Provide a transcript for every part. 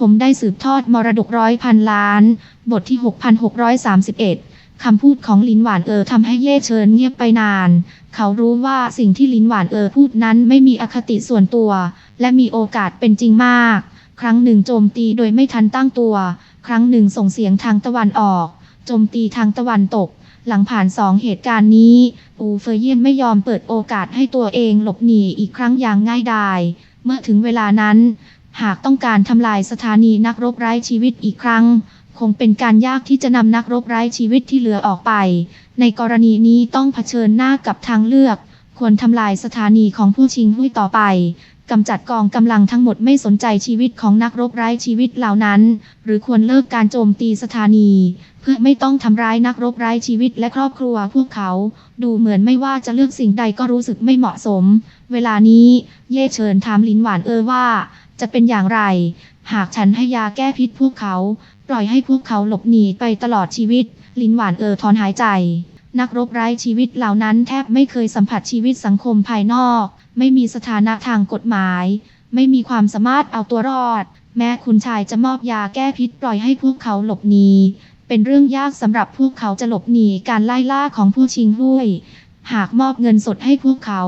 ผมได้สืบทอดมรดกร้อยพันล้าน บทที่ 6631 คำพูดของลินหวานเออทำให้เย่เชิญเงียบไปนาน เขารู้ว่าสิ่งที่ลินหวานเออพูดนั้นไม่มีอคติส่วนตัว และมีโอกาสเป็นจริงมาก ครั้งหนึ่งโจมตีโดยไม่ทันตั้งตัว ครั้งหนึ่งส่งเสียงทางตะวันออก โจมตีทางตะวันตก หลังผ่านสองเหตุการณ์นี้ อูเฟอร์เยียนไม่ยอมเปิดโอกาสให้ตัวเองหลบหนีอีกครั้งอย่างง่ายดาย เมื่อถึงเวลานั้น หากต้องการทำลายสถานีนักรบไร้ชีวิตอีกครั้ง คงเป็นการยากที่จะนำนักรบไร้ชีวิตที่เหลือออกไป ในกรณีนี้ต้องเผชิญหน้ากับทางเลือก ควรทำลายสถานีของผู้ชิงหุ้ยต่อไปกำจัดกองกำลังทั้งหมดไม่สนใจชีวิตของนักรบไร้ชีวิตเหล่านั้น หรือควรเลิกการโจมตีสถานี เพื่อไม่ต้องทำร้ายนักรบไร้ชีวิตและครอบครัวพวกเขา ดูเหมือนไม่ว่าจะเลือกสิ่งใดก็รู้สึกไม่เหมาะสม เวลานี้ เย่เฉินถามลินหวานเออว่า จะเป็นอย่างไร หากฉันให้ยาแก้พิษพวกเขา ปล่อยให้พวกเขาหลบหนีไปตลอดชีวิต ลินหวานเออถอนหายใจ นักรบไร้ชีวิตเหล่านั้นแทบไม่เคยสัมผัสชีวิตสังคมภายนอก ไม่มีสถานะทางกฎหมาย ไม่มีความสามารถเอาตัวรอด แม้คุณชายจะมอบยาแก้พิษปล่อยให้พวกเขาหลบหนีเป็นเรื่องยากสำหรับพวกเขาจะหลบหนีการไล่ล่าของผู้ชิงหุ้ยหากมอบเงินสดให้พวกเขา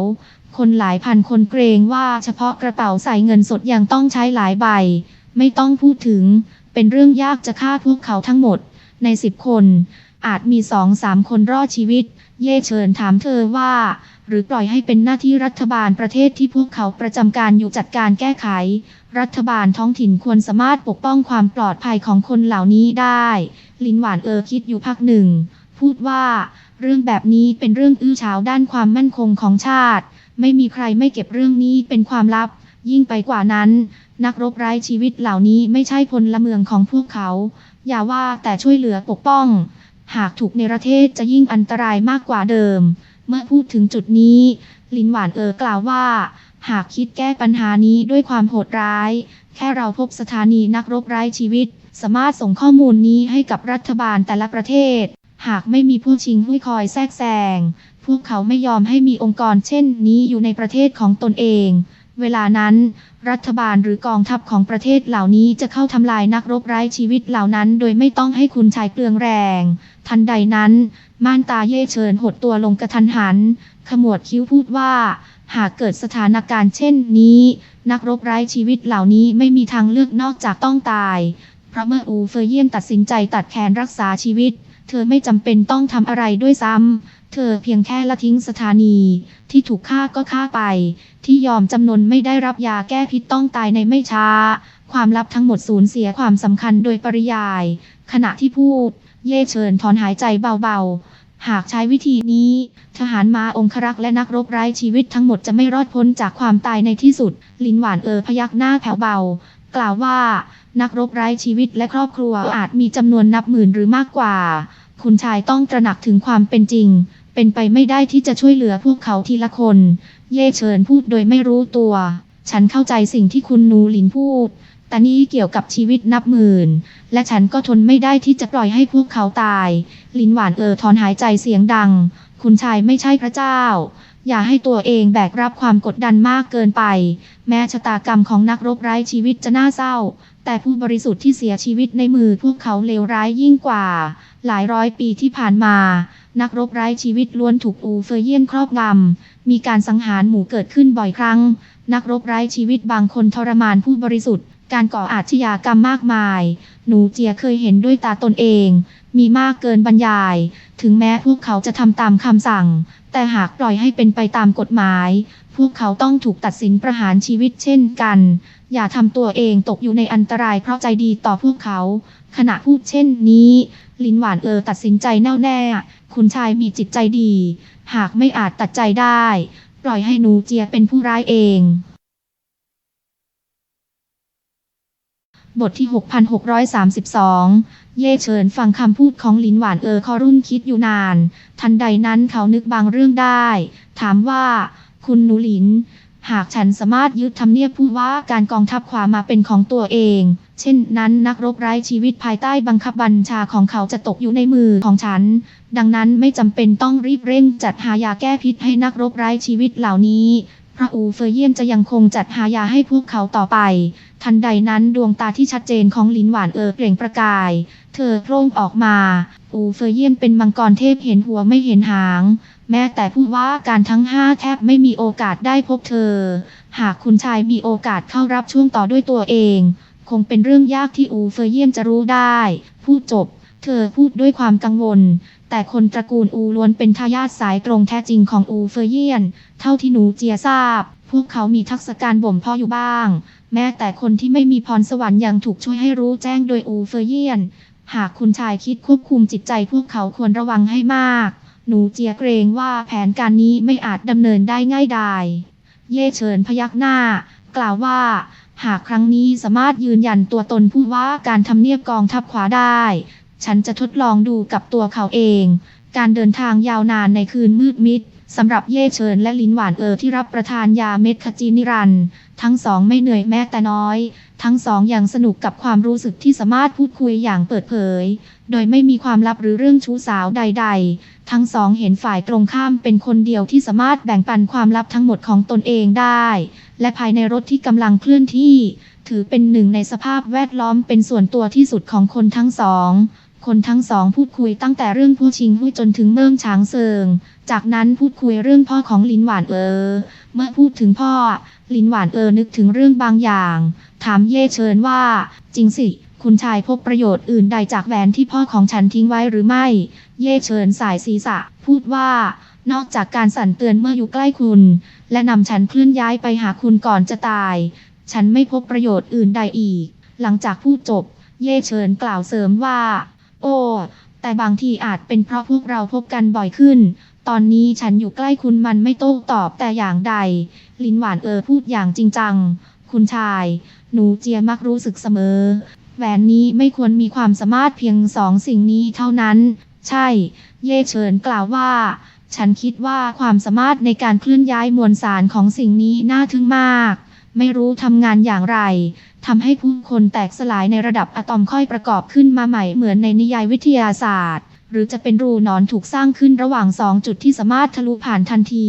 คนหลายพันคนเกรงว่าเฉพาะกระเป๋าใส่เงินสดยังต้องใช้หลายใบ ไม่ต้องพูดถึง เป็นเรื่องยากจะฆ่าพวกเขาทั้งหมด ในสิบคน อาจมีสองสามคนรอดชีวิต เย่เชิญถามเธอว่า หรือปล่อยให้เป็นหน้าที่รัฐบาลประเทศที่พวกเขาประจำการอยู่จัดการแก้ไข รัฐบาลท้องถิ่นควรสามารถปกป้องความปลอดภัยของคนเหล่านี้ได้ ลินหวานเออคิดอยู่พักหนึ่ง พูดว่า เรื่องแบบนี้เป็นเรื่องอื้อฉาวด้านความมั่นคงของชาติ ไม่มีใครไม่เก็บเรื่องนี้เป็นความลับ ยิ่งไปกว่านั้น นักรบไร้ชีวิตเหล่านี้ไม่ใช่พลเมืองของพวกเขา อย่าว่าแต่ช่วยเหลือปกป้อง หากถูกในประเทศจะยิ่งอันตรายมากกว่าเดิม เมื่อพูดถึงจุดนี้ ลินหวานเออกล่าวว่า หากคิดแก้ปัญหานี้ด้วยความโหดร้าย แค่เราพบสถานีนักรบไร้ชีวิต สามารถส่งข้อมูลนี้ให้กับรัฐบาลแต่ละประเทศ หากไม่มีผู้ชิงหุ้ยคอยแทรกแซง พวกเขาไม่ยอมให้มีองค์กรเช่นนี้อยู่ในประเทศของตนเอง เวลานั้น รัฐบาลหรือกองทัพของประเทศเหล่านี้จะเข้าทำลายนักรบไร้ชีวิตเหล่านั้น โดยไม่ต้องให้คุณชายเปลืองแรง ทันใดนั้น ม่านตาเย่เชิญหดตัวลงกระทันหัน ขมวดคิ้วพูดว่า หากเกิดสถานการณ์เช่นนี้ นักรบไร้ชีวิตเหล่านี้ไม่มีทางเลือกนอกจากต้องตายเพราะเมื่ออูเฟอเยี่ยนตัดสินใจตัดแขนรักษาชีวิต เธอไม่จำเป็นต้องทำอะไรด้วยซ้ำ เธอเพียงแค่ละทิ้งสถานี ที่ถูกฆ่าก็ฆ่าไป ที่ยอมจำนนไม่ได้รับยาแก้พิษต้องตายในไม่ช้า ความลับทั้งหมดสูญเสียความสำคัญโดยปริยาย ขณะที่พูด เย่เชิญถอนหายใจเบาๆ หากใช้วิธีนี้ ทหารมาองครักษ์และนักรบไร้ชีวิตทั้งหมดจะไม่รอดพ้นจากความตายในที่สุด ลินหวานเออพยักหน้าแผ่วเบา กล่าวว่า นักรบไร้ชีวิตและครอบครัวอาจมีจำนวนนับหมื่นหรือมากกว่าคุณชายต้องตระหนักถึงความเป็นจริง เป็นไปไม่ได้ที่จะช่วยเหลือพวกเขาทีละคน เย่เฉินพูดโดยไม่รู้ตัว ฉันเข้าใจสิ่งที่คุณนูหลินพูด แต่นี่เกี่ยวกับชีวิตนับหมื่น และฉันก็ทนไม่ได้ที่จะปล่อยให้พวกเขาตาย ลินหวานเออถอนหายใจเสียงดัง คุณชายไม่ใช่พระเจ้า อย่าให้ตัวเองแบกรับความกดดันมากเกินไป แม้ชะตากรรมของนักรบไร้ชีวิตจะน่าเศร้า แต่ผู้บริสุทธิ์ที่เสียชีวิตในมือพวกเขาเลวร้ายยิ่งกว่า หลายร้อยปีที่ผ่านมา นักรบไร้ชีวิตล้วนถูกอูเฟอร์เยียนครอบงำ มีการสังหารหมู่เกิดขึ้นบ่อยครั้ง นักรบไร้ชีวิตบางคนทรมานผู้บริสุทธิ์ การก่ออาชญากรรมมากมาย หนูเจียเคยเห็นด้วยตาตนเอง มีมากเกินบรรยาย ถึงแม้พวกเขาจะทำตามคำสั่ง แต่หากปล่อยให้เป็นไปตามกฎหมาย พวกเขาต้องถูกตัดสินประหารชีวิตเช่นกัน อย่าทำตัวเองตกอยู่ในอันตรายเพราะใจดีต่อพวกเขา ขณะพูดเช่นนี้ลินหวานเออตัดสินใจแน่วแน่ คุณชายมีจิตใจดี หากไม่อาจตัดใจได้ ปล่อยให้หนูเจียเป็นผู้ร้ายเอง บทที่ 6632 เย่เฉินฟังคำพูดของลินหวานเออคอรุ่นคิดอยู่นาน ทันใดนั้นเขานึกบางเรื่องได้ ถามว่า คุณหนูหลิน หากฉันสามารถยึดทำเนียบผู้ว่าการกองทัพขวามาเป็นของตัวเอง เช่นนั้นนักรบไร้ชีวิตภายใต้บังคับบัญชาของเขาจะตกอยู่ในมือของฉัน ดังนั้นไม่จำเป็นต้องรีบเร่งจัดหายาแก้พิษให้นักรบไร้ชีวิตเหล่านี้พระอูเฟย์เยียนจะยังคงจัดหายาให้พวกเขาต่อไป ทันใดนั้นดวงตาที่ชัดเจนของลินหวานเออเปล่งประกาย เธอโพร่งออกมา อูเฟยเยียนเป็นมังกรเทพเห็นหัวไม่เห็นหาง แม้แต่ผู้ว่าการทั้งห้าแทบไม่มีโอกาสได้พบเธอ หากคุณชายมีโอกาสเข้ารับช่วงต่อด้วยตัวเอง คงเป็นเรื่องยากที่อูเฟยเยี่ยนจะรู้ได้ พูดจบ เธอพูดด้วยความกังวล แต่คนตระกูลอูล้วนเป็นทายาทสายตรงแท้จริงของอูเฟยเยียน เท่าที่หนูเจียทราบ พวกเขามีทักษะการบ่มเพาะอยู่บ้าง แม้แต่คนที่ไม่มีพรสวรรค์ยังถูกช่วยให้รู้แจ้งโดยอูเฟยเยียน หากคุณชายคิดควบคุมจิตใจพวกเขาควรระวังให้มาก หนูเจียเกรงว่าแผนการนี้ไม่อาจดำเนินได้ง่ายดายเย่เฉินพยักหน้า กล่าวว่า หากครั้งนี้สามารถยืนยันตัวตนผู้ว่าการทำเนียบกองทัพขวาได้ ฉันจะทดลองดูกับตัวเขาเอง การเดินทางยาวนานในคืนมืดมิดสำหรับเย่เฉินและลินหวานเออที่รับประทานยาเม็ดขจีนิรันท์ทั้งสองไม่เหนื่อยแม้แต่น้อย ทั้งสองยังสนุกกับความรู้สึกที่สามารถพูดคุยอย่างเปิดเผย โดยไม่มีความลับหรือเรื่องชู้สาวใด ๆ ทั้งสองเห็นฝ่ายตรงข้ามเป็นคนเดียวที่สามารถแบ่งปันความลับทั้งหมดของตนเองได้ และภายในรถที่กำลังเคลื่อนที่ ถือเป็นหนึ่งในสภาพแวดล้อมเป็นส่วนตัวที่สุดของคนทั้งสองคนทั้งสองพูดคุยตั้งแต่เรื่องผู้ชิงหุ้ยจนถึงเมืองช้างเซิง จากนั้นพูดคุยเรื่องพ่อของลินหวานเออ เมื่อพูดถึงพ่อ ลินหวานเออนึกถึงเรื่องบางอย่าง ถามเย่เชิญว่า จริงสิ คุณชายพบประโยชน์อื่นใดจากแหวนที่พ่อของฉันทิ้งไว้หรือไม่ เย่เชิญสายศีรษะ พูดว่า นอกจากการสั่นเตือนเมื่ออยู่ใกล้คุณ และนำฉันเคลื่อนย้ายไปหาคุณก่อนจะตาย ฉันไม่พบประโยชน์อื่นใดอีก หลังจากพูดจบ เย่เชิญกล่าวเสริมว่า โอ้แต่บางทีอาจเป็นเพราะพวกเราพบกันบ่อยขึ้น ตอนนี้ฉันอยู่ใกล้คุณมันไม่โต้ตอบแต่อย่างใด ลินหวานเออพูดอย่างจริงจัง คุณชาย หนูเจียมักรู้สึกเสมอ แหวนนี้ไม่ควรมีความสามารถเพียงสองสิ่งนี้เท่านั้น ใช่ เย่เฉินกล่าวว่า ฉันคิดว่าความสามารถในการเคลื่อนย้ายมวลสารของสิ่งนี้น่าทึ่งมาก ไม่รู้ทำงานอย่างไรทำให้ผู้คนแตกสลายในระดับอะตอมค่อยประกอบขึ้นมาใหม่เหมือนในนิยายวิทยาศาสตร์ หรือจะเป็นรูนอนถูกสร้างขึ้นระหว่างสองจุดที่สามารถทะลุผ่านทันที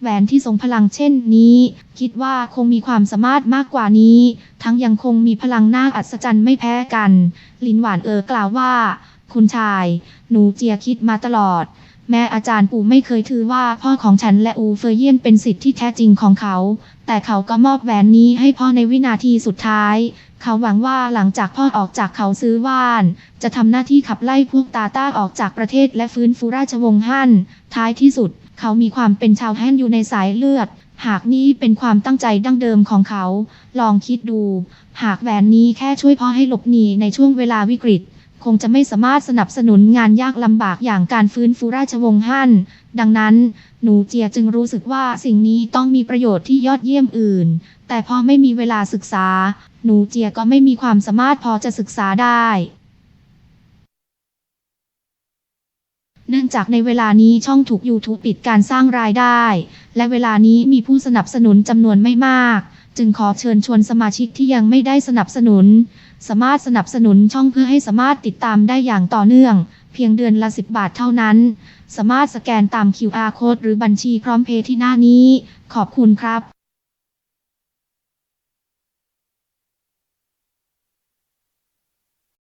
แหวนที่ทรงพลังเช่นนี้ คิดว่าคงมีความสามารถมากกว่านี้ ทั้งยังคงมีพลังน่าอัศจรรย์ไม่แพ้กัน ลินหวานเออกล่าวว่า คุณชาย หนูเจียคิดมาตลอด แม่อาจารย์ปูไม่เคยถือว่าพ่อของฉันและอูเฟยเยียนเป็นสิทธิ์ที่แท้จริงของเขา แต่เขาก็มอบแหวนนี้ให้พ่อในวินาทีสุดท้าย เขาหวังว่าหลังจากพ่อออกจากเขาซื้อว่าน จะทำหน้าที่ขับไล่พวกตาต้าออกจากประเทศและฟื้นฟูราชวงศ์ฮั่น ท้ายที่สุด เขามีความเป็นชาวฮั่นอยู่ในสายเลือด หากนี้เป็นความตั้งใจดั้งเดิมของเขา ลองคิดดู หากแหวนนี้แค่ช่วยพ่อให้หลบหนีในช่วงเวลาวิกฤต คงจะไม่สามารถสนับสนุนงานยากลำบากอย่างการฟื้นฟูราชวงศ์ฮั่น ดังนั้น หนูเจียจึงรู้สึกว่าสิ่งนี้ต้องมีประโยชน์ที่ยอดเยี่ยมอื่น แต่พอไม่มีเวลาศึกษา หนูเจียก็ไม่มีความสามารถพอจะศึกษาได้เนื่องจากในเวลานี้ช่องถูก YouTube ปิดการสร้างรายได้ และเวลานี้มีผู้สนับสนุนจำนวนไม่มาก จึงขอเชิญชวนสมาชิกที่ยังไม่ได้สนับสนุน สามารถสนับสนุนช่องเพื่อให้สามารถติดตามได้อย่างต่อเนื่อง เพียงเดือนละ 10 บาทเท่านั้น สามารถสแกนตาม QR code หรือบัญชีพร้อมเพย์ที่หน้านี้ ขอบคุณครับ